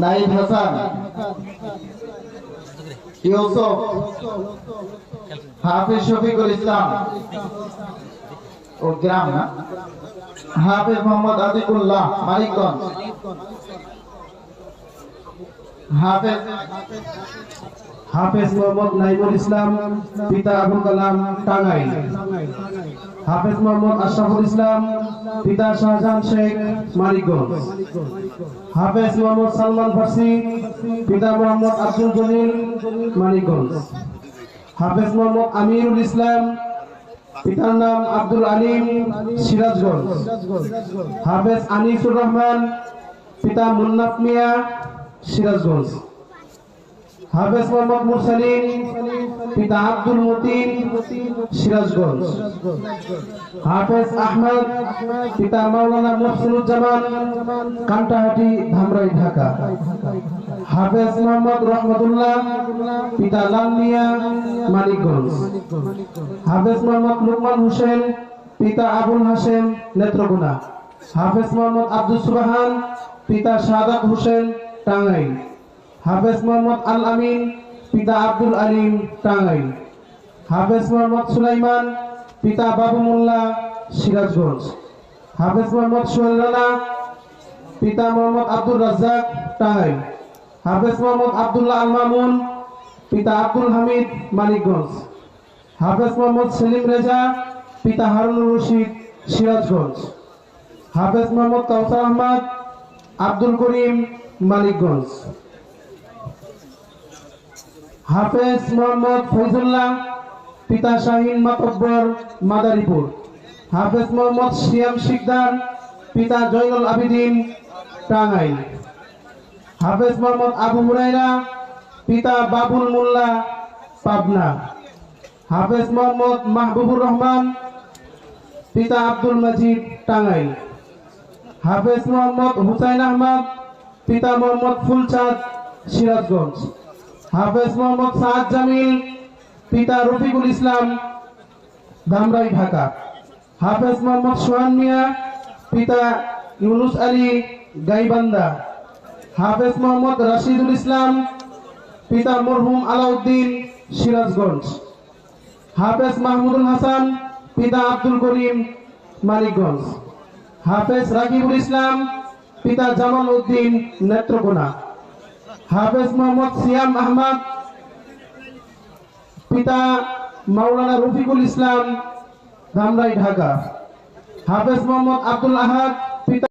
নাইম হাসান ইউসুফ হাফিজ শফিকুল ইসলাম ও গ্রাম না? হাফিজ মোহাম্মদ আদিকুল্লাহ মানিকগঞ্জ। হাফিজ মোহাম্মদ নাইমুল ইসলাম, পিতা আবুল কালাম টাঙ্গাইল। হাফেজ মোহাম্মদ আশরাফুল ইসলাম, পিতা শাহজাহান শেখ মানিকগঞ্জ। হাফেজ মোহাম্মদ সালমান ফার্সি, পিতা মোহাম্মদ আব্দুল জলিল মানিকগঞ্জ। হাফেজ মোহাম্মদ আমিরুল ইসলাম, পিতার নাম আব্দুল আলিম সিরাজগঞ্জ। হাফেজ আনিসুর রহমান, পিতা মুন্নাফ মিয়া সিরাজগঞ্জ। হাফেজ মোহাম্মদ মুরসালিন, পিতা আব্দুল মতিন, সিরাজগঞ্জ। হাফেজ আহমদ, পিতা মাওলানা মুহসিনুজ্জামান কান্টাহাটি, ধামরাই, ঢাকা। হাফেজ মোহাম্মদ রহমতুল্লাহ, পিতা লাল মিয়া মানিকগঞ্জ। হাফেজ মোহাম্মদ লুকমান হোসেন, পিতা আবুল হাসেম, নেত্রকোনা। হাফেজ মোহাম্মদ আব্দুল সুবাহান, পিতা সাদাত হোসেন টাঙ্গাইল। হাফেজ মোহাম্মদ আল আমিন পিতা আব্দুল আলিম, টাঙ্গাইল। হাফেজ মোহাম্মদ সুলাইমান, পিতা বাবু মোল্লা, সিরাজগঞ্জ। হাফেজ মোহাম্মদ সোহেল রানা, পিতা মোহাম্মদ আব্দুল রাজ্জাক, টাঙ্গাইল। হাফেজ মোহাম্মদ আব্দুল্লাহ আল মামুন পিতা আব্দুল হামিদ, মানিকগঞ্জ। হাফেজ মোহাম্মদ সেলিম রেজা, পিতা হারুনুর রশিদ, সিরাজগঞ্জ। হাফেজ মোহাম্মদ কাউসার আহমদ আব্দুল করিম মানিকগঞ্জ। হাফেজ মোহাম্মদ ফৈজুল্লাহ, পিতা শাহিন মাতব্বর, মাদারীপুর। হাফেজ মোহাম্মদ শিয়াম শিকদার, পিতা জয়নুল আবিদিন, টাঙ্গাইল। হাফেজ মোহাম্মদ আবু হুরাইরা পিতা বাবুল মোল্লা, পাবনা। হাফেজ মোহাম্মদ মাহবুবুর রহমান, পিতা আব্দুল মজিদ, টাঙ্গাইল। হাফেজ মোহাম্মদ হুসাইন আহমদ, পিতা মোহাম্মদ ফুলচাঁদ সিরাজগঞ্জ। হাফেজ মোহাম্মদ সাদ জামিল, পিতা রফিকুল ইসলাম ধামরাই ঢাকা। হাফেজ মোহাম্মদ সোহান মিয়া, পিতা ইউনুস আলী গাইবান্দা হাফেজ মোহাম্মদ রাশিদুল ইসলাম, পিতা মরহুম আলাউদ্দিন সিরাজগঞ্জ। হাফেজ মাহমুদুল হাসান, পিতা আব্দুল করিম মানিকগঞ্জ। হাফেজ রাকিবুল ইসলাম, পিতা জামাল উদ্দিন নেত্রকোনা হাফেজ মোহাম্মদ সিয়াম আহমদ, পিতা মাওলানা রফিকুল ইসলাম ধামরাই ঢাকা। হাফেজ মোহাম্মদ আব্দুল আহাদ